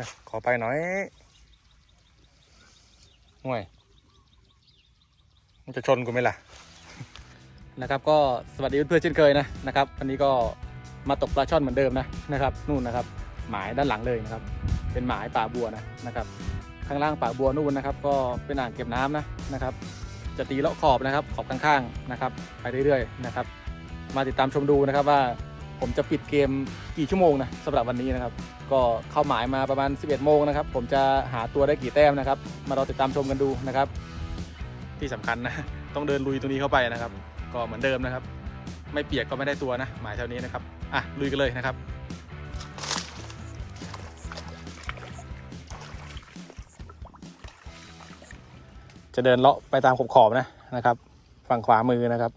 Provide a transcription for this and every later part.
นะขอไปหน่อยห่วย มันจะชนกูไหมล่ะ นะครับ ก็สวัสดีเพื่อนๆเช่นเคยนะนะครับวันนี้ก็มาตกปลาช่อนเหมือนเดิมนะนะครับ นู่นนะครับ หมายด้านหลังเลยนะครับ เป็นหมายป่าบัวนะนะครับ ข้างล่างป่าบัวนู่นนะครับ ก็เป็นอ่างเก็บน้ำนะนะครับ จะตีเลาะขอบนะครับ ขอบข้างๆนะครับ ไปเรื่อยๆนะครับ มาติดตามชมดูนะครับว่า ผมจะปิดเกมกี่ชั่วโมงนะสำหรับวันนี้นะครับ ก็เข้าหมายมาประมาณ 11 โมงนะครับ ผมจะหาตัวได้กี่แต้มนะครับ มารอติดตามชมกันดูนะครับ ที่สำคัญนะต้องเดินลุยตรงนี้เข้าไปนะครับ ก็เหมือนเดิมนะครับ ไม่เปียกก็ไม่ได้ตัวนะ หมายเท่านี้นะครับอะลุยกันเลยนะครับจะเดินเลาะไปตามขอบขอบนะนะครับ ฝั่งขวามือนะครับ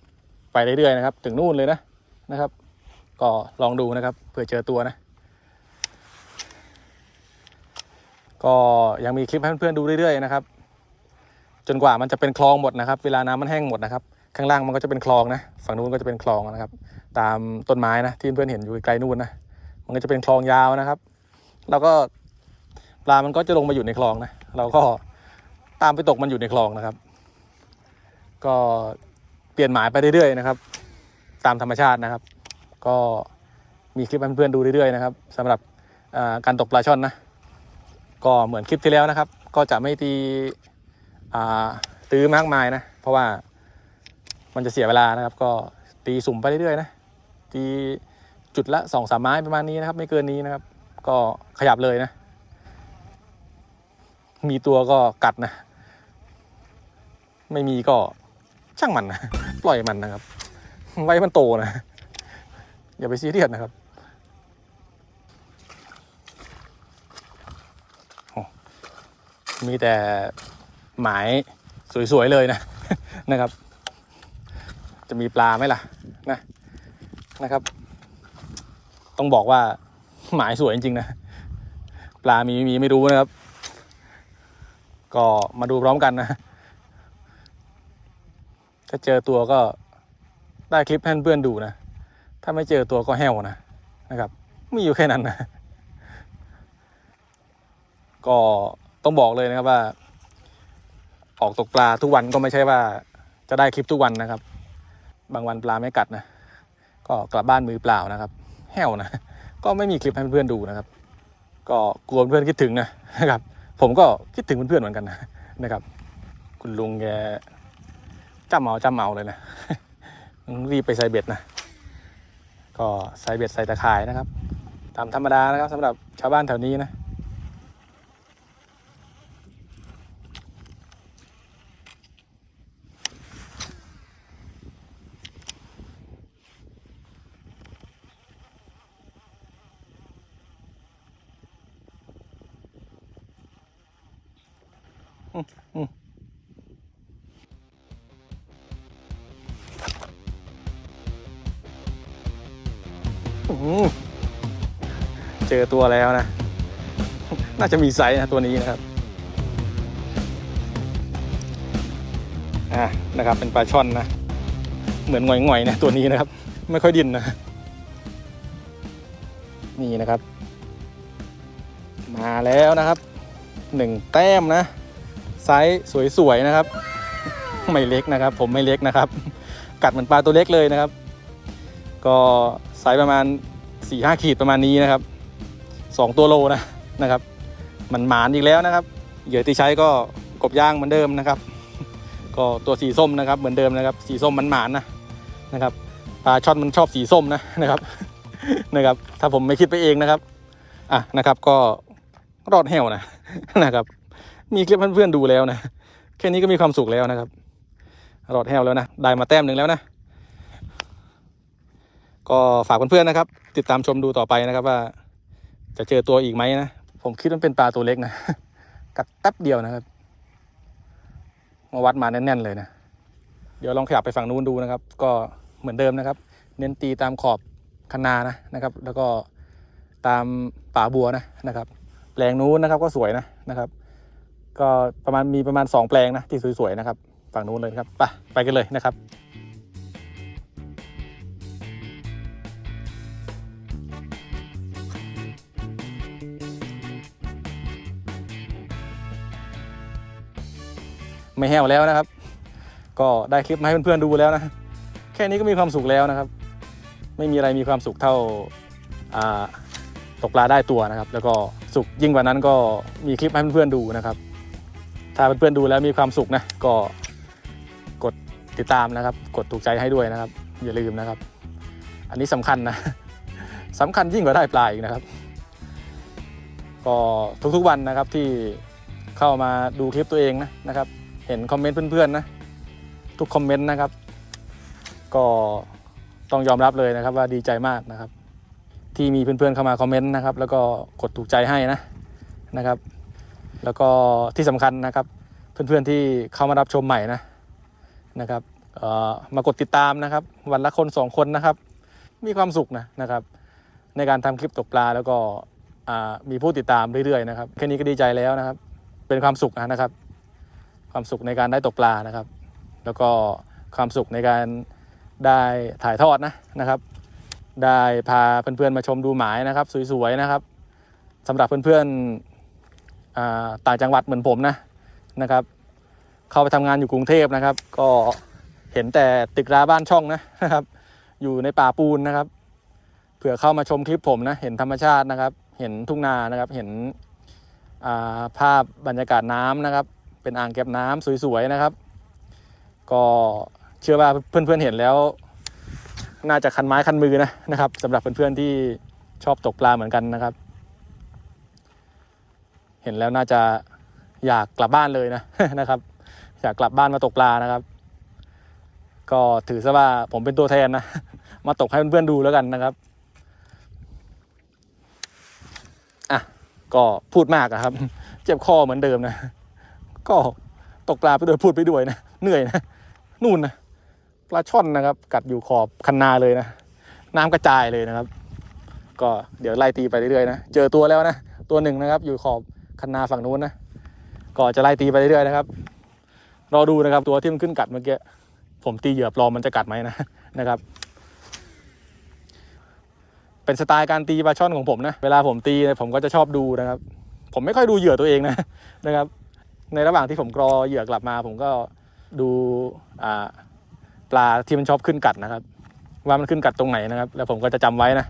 ไปเรื่อยๆนะครับ ถึงนู่นเลยนะนะครับ ก็ลองดูนะครับเผื่อเจอตัวนะ ก็ยังมีคลิปให้เพื่อนๆดูเรื่อยๆนะครับ จนกว่ามันจะเป็นคลองหมดนะครับ เวลาน้ำมันแห้งหมดนะครับ ข้างล่างมันก็จะเป็นคลองนะ ฝั่งนู้นก็จะเป็นคลองนะครับ ตามต้นไม้นะที่เพื่อนเห็นอยู่ไกลนู่นนะมันก็จะเป็นคลองยาวนะครับ แล้วก็ปลามันก็จะลงมาอยู่ในคลองนะ เราก็ตามไปตกมันอยู่ในคลองนะครับ ก็เปลี่ยนหมายไปเรื่อยๆนะครับ ตามธรรมชาตินะครับ ก็มีคลิปให้เพื่อนๆดูเรื่อยๆนะครับสำหรับการตกปลาช่อนนะก็เหมือนคลิปที่แล้วนะครับ ก็จะไม่ตีตื้อมากมายนะ เพราะว่ามันจะเสียเวลานะครับ ก็ตีสุ่มไปเรื่อยๆนะตีจุดละสองสามไม้ประมาณนี้นะครับ ไม่เกินนี้นะครับ ก็ขยับเลยนะ มีตัวก็กัดนะ ไม่มีก็ช่างมันนะปล่อยมันนะครับ ไว้มันโตนะ อย่าไปซีเรียสนะครับโอ้มีแต่หมายสวยๆเลยนะนะครับ จะมีปลาไหมล่ะนะนะครับ ต้องบอกว่าหมายสวยจริงๆนะปลามีไม่มีไม่รู้นะครับ ก็มาดูพร้อมกันนะ ถ้าเจอตัวก็ได้คลิปให้เพื่อนดูนะ ถ้าไม่เจอตัวก็แห้วนะนะครับมีอยู่แค่นั้นนะก็ต้องบอกเลยนะครับว่า ออกตกปลาทุกวันก็ไม่ใช่ว่า จะได้คลิปทุกวันนะครับ บางวันปลาไม่กัดนะก็กลับบ้านมือเปล่านะครับ แห้วนะก็ไม่มีคลิปให้เพื่อนดูนะครับ ก็กลัวเพื่อนคิดถึงนะนะครับ ผมก็คิดถึงเพื่อนๆเหมือนกันนะนะครับ คุณลุงแกจำเมาจำเมาเลยนะรีบไปใส่เบ็ดนะ ก็ใส่เบ็ดใส่ตะข่ายนะครับ ตามธรรมดานะครับสำหรับชาวบ้านแถวนี้นะ เจอตัวแล้วนะ น่าจะมีไซส์นะตัวนี้นะครับ อะนะครับ เป็นปลาช่อนนะ เหมือนหงอยๆนะตัวนี้นะครับ ไม่ค่อยดินนะ นี่นะครับ มาแล้วนะครับหนึ่งแต้มนะ ไซส์สวยๆนะครับ ไม่เล็กนะครับ ผมไม่เล็กนะครับ กัดเหมือนปลาตัวเล็กเลยนะครับ ก็ไซส์ประมาณ 4ี่ห้าขีดประมาณนี้นะครับสองตัวโลนะนะครับ มันหมานอีกแล้วนะครับ เหยื่อที่ใช้ก็กบย่างเหมือนเดิมนะครับ ก็ตัวสีส้มนะครับเหมือนเดิมนะครับ สีส้มมันหมานนะนะครับปลาช่อนมันชอบสีส้มนะนะครับนะครับ ถ้าผมไม่คิดไปเองนะครับอะนะครับก็รอดแหวนะนะครับ มีคลิปเพื่อนๆดูแล้วนะแค่นี้ก็มีความสุขแล้วนะครับรอดแหวแล้วนะได้มาแต้มหนึ่งแล้วนะ ก็ฝากเพื่อนๆนะครับ ติดตามชมดูต่อไปนะครับว่า จะเจอตัวอีกไหมนะผมคิดว่าเป็นปลาตัวเล็กนะกัดแป๊บเดียวนะครับมาวัดมาแน่นๆเลยนะเดี๋ยวลองขยับไปฝั่งนู้นดูนะครับ ก็เหมือนเดิมนะครับ เน้นตีตามขอบคะนานะนะครับ แล้วก็ตามป่าบัวนะนะครับแปลงนู้นนะครับก็สวยนะนะครับ ก็ประมาณมีประมาณสองแปลงนะที่สวยๆนะครับ ฝั่งนู้นเลยครับไปไปกันเลยนะครับ ไม่แห้วแล้วนะครับ ก็ได้คลิปมาให้เพื่อนๆดูแล้วนะ แค่นี้ก็มีความสุขแล้วนะครับ ไม่มีอะไรมีความสุขเท่าอ่าตกปลาได้ตัวนะครับ แล้วก็สุขยิ่งกว่านั้นก็มีคลิปให้เพื่อนๆดูนะครับ ถ้าเพื่อนๆดูแล้วมีความสุขนะก็กดติดตามนะครับ กดถูกใจให้ด้วยนะครับ อย่าลืมนะครับ อันนี้สำคัญนะสำคัญยิ่งกว่าได้ปลาอีกนะครับ ก็ทุกๆวันนะครับที่เข้ามาดูคลิปตัวเองนะนะครับ เห็นคอมเมนต์เพื่อนๆนะ ทุกคอมเมนต์นะครับ ก็ต้องยอมรับเลยนะครับว่าดีใจมากนะครับ ที่มีเพื่อนๆเข้ามาคอมเมนต์นะครับ แล้วก็กดถูกใจให้นะนะครับ แล้วก็ที่สำคัญนะครับ เพื่อนๆที่เข้ามารับชมใหม่นะนะครับเอ่อมากดติดตามนะครับ วันละคนสองคนนะครับ มีความสุขนะนะครับ ในการทำคลิปตกปลาแล้วก็มีผู้ติดตามเรื่อยๆนะครับแค่นี้ก็ดีใจแล้วนะครับ เป็นความสุขนะครับ ความสุขในการได้ตกปลานะครับ แล้วก็ความสุขในการได้ถ่ายทอดนะนะครับ ได้พาเพื่อนๆมาชมดูหมายนะครับ สวยๆนะครับสำหรับเพื่อนๆอ่าต่างจังหวัดเหมือนผมนะนะครับ เข้าไปทำงานอยู่กรุงเทพนะครับ ก็เห็นแต่ตึกราบ้านช่องนะนะครับ อยู่ในป่าปูนนะครับเผื่อเข้ามาชมคลิปผมนะเห็นธรรมชาตินะครับ เห็นทุ่งนานะครับเห็นภาพบรรยากาศน้ำนะครับ เป็นอ่างเก็บน้ำสวยๆนะครับ ก็เชื่อว่าเพื่อนๆเห็นแล้ว น่าจะคันไม้คันมือนะนะครับสำหรับเพื่อนๆที่ชอบตกปลาเหมือนกันนะครับ เห็นแล้วน่าจะอยากกลับบ้านเลยนะนะครับ อยากกลับบ้านมาตกปลานะครับ ก็ถือซะว่าผมเป็นตัวแทนนะ มาตกให้เพื่อนๆดูแล้วกันนะครับอะก็พูดมากอะครับ เจ็บคอเหมือนเดิมนะ ก็ตกปลาไปด้วยพูดไปด้วยนะเหนื่อยนะนู่นนะปลาช่อนนะครับ กัดอยู่ขอบคันนาเลยนะน้ำกระจายเลยนะครับ ก็เดี๋ยวไล่ตีไปเรื่อยๆนะเจอตัวแล้วนะตัวหนึ่งนะครับ อยู่ขอบคันนาฝั่งนู้นนะก็จะไล่ตีไปเรื่อยๆนะครับรอดูนะครับ ตัวที่มันขึ้นกัดเมื่อกี้ผมตีเหยื่อปลอมมันจะกัดไหมนะนะครับ เป็นสไตล์การตีปลาช่อนของผมนะ เวลาผมตีเนี่ยผมก็จะชอบดูนะครับ ผมไม่ค่อยดูเหยื่อตัวเองนะนะครับ ในระหว่างที่ผมกรอเหยื่อกลับมา ผมก็ดูปลาที่มันชอบขึ้นกัดนะครับ ว่ามันขึ้นกัดตรงไหนนะครับ แล้วผมก็จะจำไว้นะ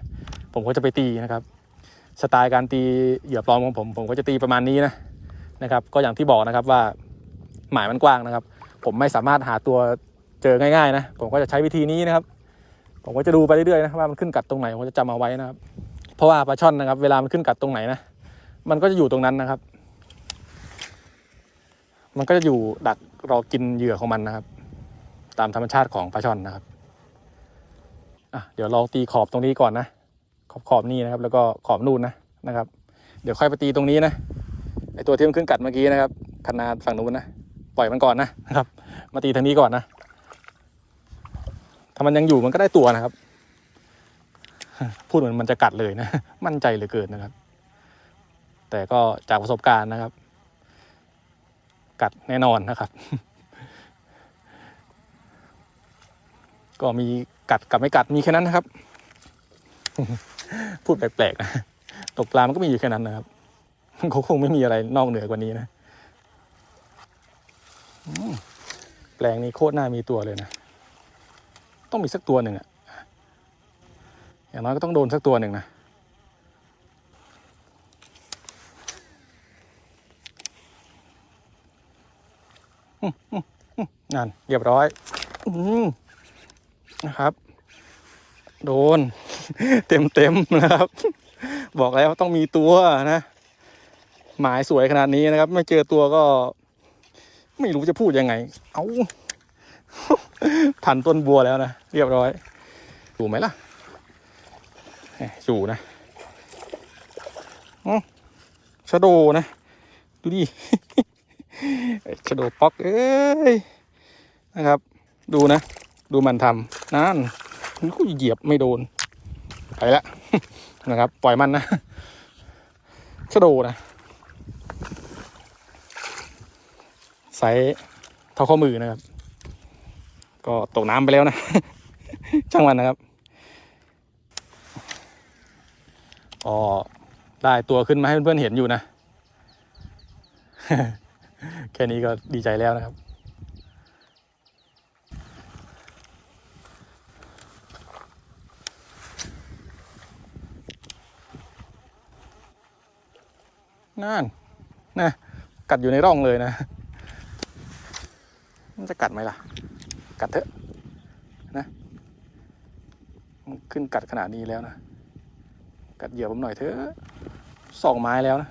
ผมก็จะไปตีนะครับ สไตล์การตีเหยื่อปลอมของผม ผมก็จะตีประมาณนี้นะนะครับ ก็อย่างที่บอกนะครับว่าหมายมันกว้างนะครับ ผมไม่สามารถหาตัวเจอง่ายๆนะ ผมก็จะใช้วิธีนี้นะครับ ผมก็จะดูไปเรื่อยๆนะว่ามันขึ้นกัดตรงไหนผมจะจำเอาไว้นะครับ เพราะว่าปลาช่อนนะครับ เวลามันขึ้นกัดตรงไหนนะ มันก็จะอยู่ตรงนั้นนะครับ มันก็จะอยู่ดักรอกินเหยื่อของมันนะครับ ตามธรรมชาติของปลาช่อนนะครับอะเดี๋ยวลองตีขอบตรงนี้ก่อนนะ ขอบขอบนี่นะครับ แล้วก็ขอบนู่นนะนะครับ เดี๋ยวค่อยไปตีตรงนี้นะไอตัวที่มันขึ้นกัดเมื่อกี้นะครับขนาดฝั่งนู้นนะปล่อยมันก่อนนะนะครับ มาตีทางนี้ก่อนนะถ้ามันยังอยู่มันก็ได้ตัวนะครับ พูดเหมือนมันจะกัดเลยนะ มั่นใจเหลือเกินนะครับ แต่ก็จากประสบการณ์นะครับ กัดแน่นอนนะครับ ก็มีกัดกับไม่กัดมีแค่นั้นนะครับ พูดแปลกๆนะตกปลามันก็มีอยู่แค่นั้นนะครับเขาคงไม่มีอะไรนอกเหนือกว่านี้นะแปลงนี้โคตรน่ามีตัวเลยนะต้องมีสักตัวหนึ่งอะอย่างน้อยก็ต้องโดนสักตัวหนึ่งนะ นั่นเรียบร้อยอนะครับ โดน เต็มเต็มนะครับ บอกแล้วต้องมีตัวนะ หมายสวยขนาดนี้นะครับ ไม่เจอตัวก็ ไม่รู้จะพูดยังไง เอาทันต้นบัวแล้วนะ เรียบร้อยอยู่ไหมล่ะอยู่นะอ๋อชะโดนะ ดูดิ ชะโดป๊อกเอ้ยนะครับ ดูนะ ดูมันทำนั่นมันก็เหยียบไม่โดน ไปละนะครับ ปล่อยมันนะชะโดนะไซส์เท่าข้อมือนะครับ ก็ตกน้ำไปแล้วนะ ช่างมันนะครับก็ได้ตัวขึ้นมาให้เพื่อนๆเห็นอยู่นะ แค่นี้ก็ดีใจแล้วนะครับ นั่นนะกัดอยู่ในร่องเลยนะ มันจะกัดไหมล่ะ กัดเถอะนะมันขึ้นกัดขนาดนี้แล้วนะ กัดเหยื่อผมหน่อยเถอะสองไม้แล้วนะ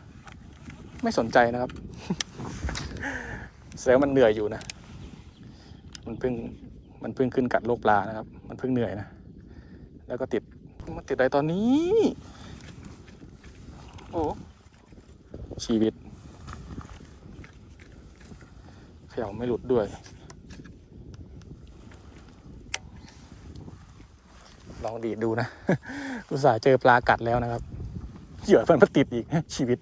ไม่สนใจนะครับ ดงว่ามันเหนื่อยอยู่นะ มันเพิ่งมันเพิ่งขึ้นกัดโลกปลานะครับ มันเพิ่งเหนื่อยนะ แล้วก็ติดมันติดอะไรตอนนี้ โอ้ชีวิตเขย่าไม่หลุดด้วย ลองดีดดูนะอุตส่าห์เจอปลากัดแล้วนะครับ เหยื่อมันมาติดอีกชีวิต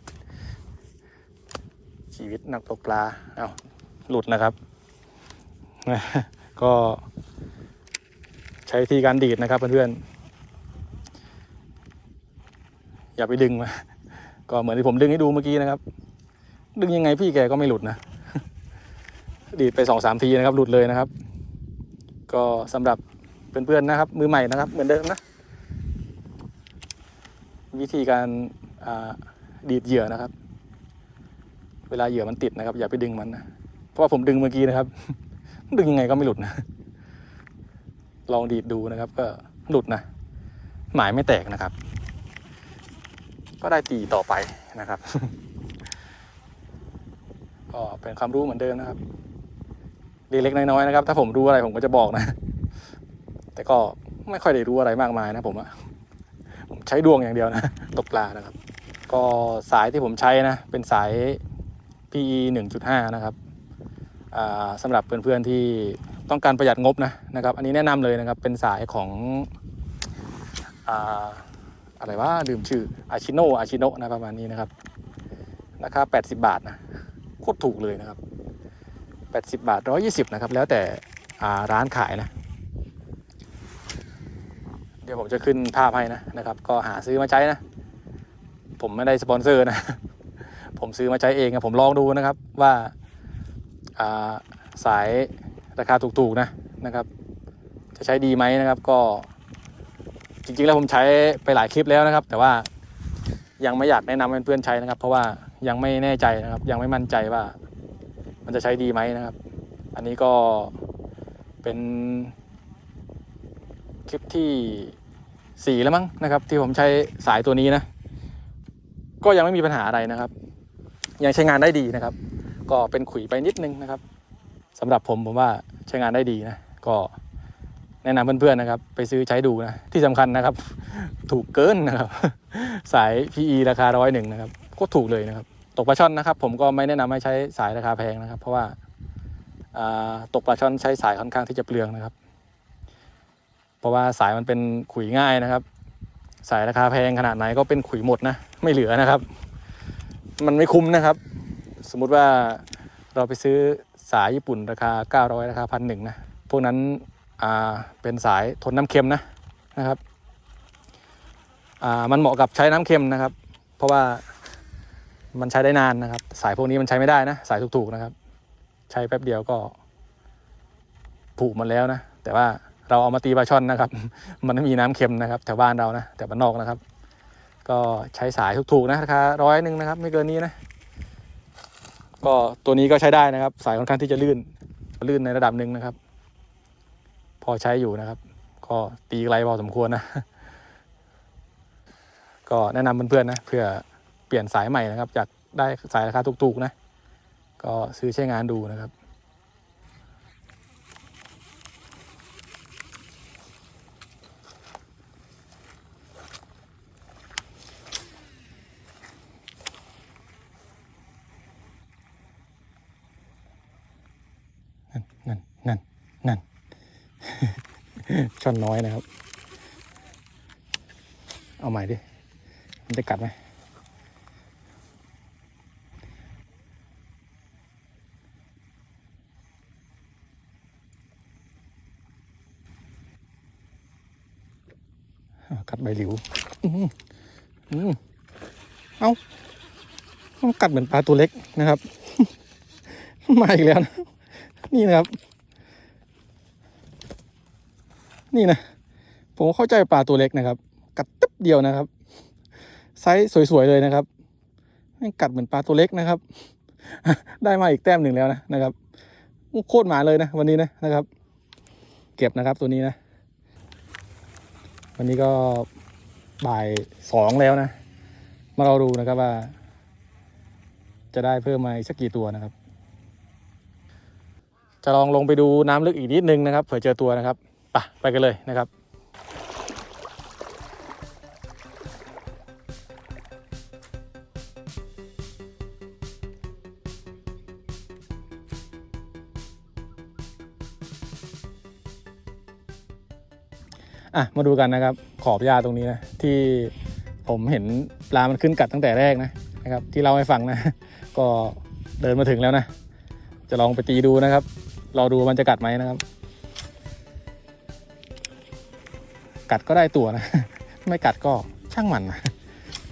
ชีวิตนักตกปลา เอา หลุดนะครับ ก็ใช้วิธีการดีดนะครับเพื่อนๆอย่าไปดึงมาก็เหมือนที่ผมดึงให้ดูเมื่อกี้นะครับ ดึงยังไงพี่แกก็ไม่หลุดนะดีดไปสองสามทีนะครับ หลุดเลยนะครับ ก็สำหรับเพื่อนๆนะครับ มือใหม่นะครับ เหมือนเดิมนะ วิธีการดีดเหยื่อนะครับ เวลาเหยื่อมันติดนะครับ อย่าไปดึงมันนะ เพราะว่าผมดึงเมื่อกี้นะครับ ดึงยังไงก็ไม่หลุดนะ ลองดีดดูนะครับ ก็หลุดนะ หมายไม่แตกนะครับ ก็ได้ตีต่อไปนะครับ ก็เป็นความรู้เหมือนเดิมนะครับ เล็กๆน้อยๆนะครับ ถ้าผมรู้อะไรผมก็จะบอกนะ แต่ก็ไม่ค่อยได้รู้อะไรมากมายนะผมอะผมใช้ดวงอย่างเดียวนะ ตกปลานะครับ ก็สายที่ผมใช้นะ เป็นสาย PE 1.5 นะครับ สำหรับเพื่อนๆที่ต้องการประหยัดงบนะนะครับ อันนี้แนะนำเลยนะครับเป็นสายของอ่าอะไรว่าลืมชื่ออาชิโนอาชิโนนะประมาณนี้นะครับราคา80 บาทนะโคตรถูกเลยนะครับ 80 บาท 120 นะครับ แล้วแต่ร้านขายนะ เดี๋ยวผมจะขึ้นภาพให้นะนะครับ ก็หาซื้อมาใช้นะ ผมไม่ได้สปอนเซอร์นะ ผมซื้อมาใช้เองนะผมลองดูนะครับว่า สายราคาถูกๆนะนะครับ จะใช้ดีไหมนะครับก็ จริงๆแล้วผมใช้ไปหลายคลิปแล้วนะครับ แต่ว่ายังไม่อยากแนะนำเพื่อนๆใช้นะครับ เพราะว่ายังไม่แน่ใจนะครับ ยังไม่มั่นใจว่า มันจะใช้ดีไหมนะครับ อันนี้ก็เป็นคลิปที่สี่แล้วมั้งนะครับ ที่ผมใช้สายตัวนี้นะ ก็ยังไม่มีปัญหาอะไรนะครับ ยังใช้งานได้ดีนะครับ ก็เป็นขุยไปนิดนึงนะครับสำหรับผมผมว่าใช้งานได้ดีนะ ก็แนะนำเพื่อนๆนะครับ ไปซื้อใช้ดูนะ ที่สำคัญนะครับ ถูกเกินนะครับ สาย PE ราคาร้อยหนึ่งนะครับโคตรถูกเลยนะครับ ตกปลาช่อนนะครับ ผมก็ไม่แนะนำให้ใช้สายราคาแพงนะครับ เพราะว่าอ่าตกปลาช่อนใช้สายค่อนข้างที่จะเปลืองนะครับ เพราะว่าสายมันเป็นขุยง่ายนะครับ สายราคาแพงขนาดไหนก็เป็นขุยหมดนะ ไม่เหลือนะครับ มันไม่คุ้มนะครับ สมมุติว่าเราไปซื้อสายญี่ปุ่นราคา 900 ราคาพันหนึ่งนะพวกนั้นเป็นสายทนน้ำเค็มนะนะครับมันเหมาะกับใช้น้ำเค็มนะครับ เพราะว่ามันใช้ได้นานนะครับ สายพวกนี้มันใช้ไม่ได้นะสายถูกๆนะครับ ใช้แป๊บเดียวก็ผุหมันแล้วนะ แต่ว่าเราเอามาตีปลาช่อนนะครับ มันไม่มีน้ำเค็มนะครับแถวบ้านเรานะแต่บ้านนอกนะครับ ก็ใช้สายถูกๆนะราคาร้อยหนึ่งนะครับ ไม่เกินนี้นะ ก็ตัวนี้ก็ใช้ได้นะครับ สายค่อนข้างที่จะลื่น ลื่นในระดับหนึ่งนะครับ พอใช้อยู่นะครับ ก็ตีไกลพอสมควรนะ ก็แนะนำเพื่อนๆนะเพื่อเปลี่ยนสายใหม่นะครับ จากได้สายราคาถูกๆนะ ก็ซื้อใช้งานดูนะครับ นั่นนั่นนั่น ช่อนน้อยนะครับ เอาใหม่ดิ มันจะกัดไหมกัดใบหลิวอืมอืมเอามันกัดเหมือนปลาตัวเล็กนะครับ มาอีกแล้วนะ นี่นะครับ นี่นะ ผมเข้าใจปลาตัวเล็กนะครับ กัดตึ๊บเดียวนะครับ ไซส์สวยๆเลยนะครับกัดเหมือนปลาตัวเล็กนะครับ ได้มาอีกแต้มหนึ่งแล้วนะนะครับโคตรหมาเลยนะ วันนี้นะนะครับ เก็บนะครับตัวนี้นะ วันนี้ก็บ่ายสองแล้วนะ มาเราดูนะครับว่า จะได้เพิ่มมาอีกสักกี่ตัวนะครับ จะลองลงไปดูน้ำลึกอีกนิดนึงนะครับเผื่อเจอตัวนะครับ ปไปกันเลยนะครับอะมาดูกันนะครับขอบหญ้าตรงนี้นะที่ผมเห็นปลามันขึ้นกัดตั้งแต่แรกนะนะครับ ที่เล่าให้ฟังนะ ก็เดินมาถึงแล้วนะ จะลองไปตีดูนะครับรอดูมันจะกัดไหมนะครับ กัดก็ได้ตัวนะ ไม่กัดก็ช่างมันนะ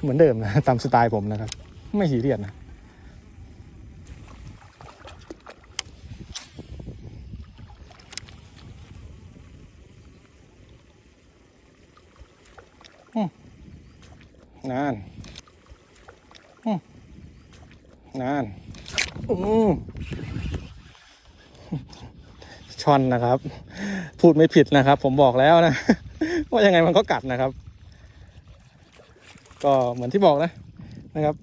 เหมือนเดิมนะตามสไตล์ผมนะครับ ไม่ซีเรียสนะนานนานช่อนนะครับ พูดไม่ผิดนะครับ ผมบอกแล้วนะ ว่ายังไงมันก็กัดนะครับ ก็เหมือนที่บอกนะนะครับ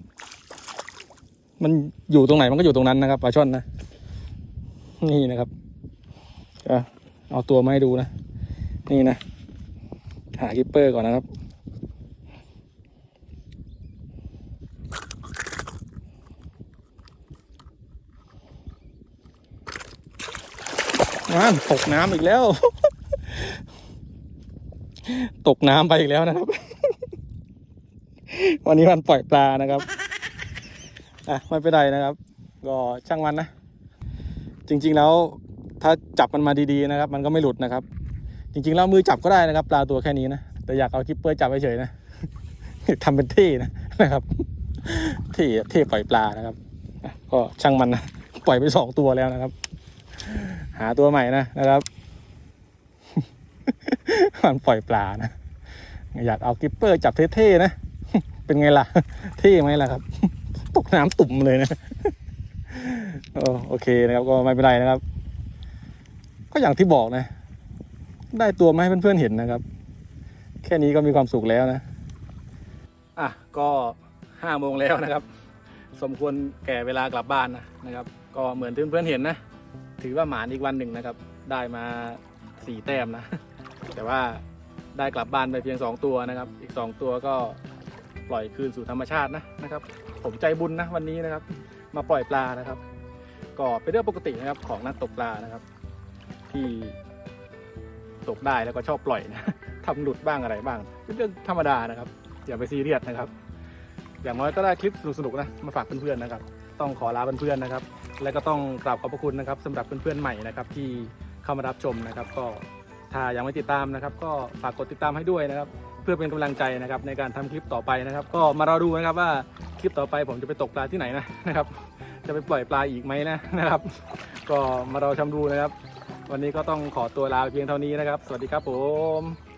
มันอยู่ตรงไหนมันก็อยู่ตรงนั้นนะครับปลาช่อนนะนี่นะครับจะเอาตัวมาให้ดูนะ นี่นะหากิปเปอร์ก่อนนะครับน้ำตกน้ำอีกแล้ว ตกน้ำไปอีกแล้วนะครับ วันนี้วันปล่อยปลานะครับอะไม่เป็นไรนะครับ ก็ช่างมันนะ จริง ๆแล้วถ้าจับมันมาดีๆนะครับ มันก็ไม่หลุดนะครับ จริงๆแล้วมือจับก็ได้นะครับ ปลาตัวแค่นี้นะแต่อยากเอาคิปเปอร์จับเฉยๆนะทำเป็นเท่นะนะครับเท่เท่ปล่อยปลานะครับก็ช่างมันนะปล่อยไปสองตัวแล้วนะครับ หาตัวใหม่นะนะครับ มันปล่อยปลานะ อยากเอากิปเปอร์จับเท่ๆนะ เป็นไงล่ะ เท่ไหมล่ะครับ ตกน้ำตุ่มเลยนะโอโอเคนะครับ ก็ไม่เป็นไรนะครับ ก็อย่างที่บอกนะ ได้ตัวมาให้เพื่อนๆเห็นนะครับ แค่นี้ก็มีความสุขแล้วนะ อะ ก็ห้าโมงแล้วนะครับ สมควรแก่เวลากลับบ้านนะนะครับ ก็เหมือนที่เพื่อนๆเห็นนะ ถือว่าหมานอีกวันหนึ่งนะครับ ได้มาสี่แต้มนะ แต่ว่าได้กลับบ้านไปเพียง 2 ตัวนะครับ อีก 2 ตัวก็ปล่อยคืนสู่ธรรมชาตินะนะครับ ผมใจบุญนะวันนี้นะครับ มาปล่อยปลานะครับ ก็เป็นเรื่องปกตินะครับของนักตกปลานะครับ ที่ตกได้แล้วก็ชอบปล่อยนะทำหลุดบ้างอะไรบ้าง เป็นเรื่องธรรมดานะครับอย่าไปซีเรียสนะครับ อย่างน้อยก็ได้คลิปสนุกๆนะมาฝากเพื่อนๆนะครับ ต้องขอลาเพื่อนๆนะครับ และก็ต้องกราบขอบพระคุณนะครับสำหรับเพื่อนๆใหม่นะครับ ที่เข้ามารับชมนะครับก็ ถ้ายังไม่ติดตามนะครับ ก็ฝากกดติดตามให้ด้วยนะครับ เพื่อเป็นกำลังใจนะครับในการทำคลิปต่อไปนะครับ ก็มารอดูนะครับว่าคลิปต่อไปผมจะไปตกปลาที่ไหนนะนะครับ จะไปปล่อยปลาอีกไหมนะนะครับ ก็มารอชมดูนะครับ วันนี้ก็ต้องขอตัวลาเพียงเท่านี้นะครับ สวัสดีครับผม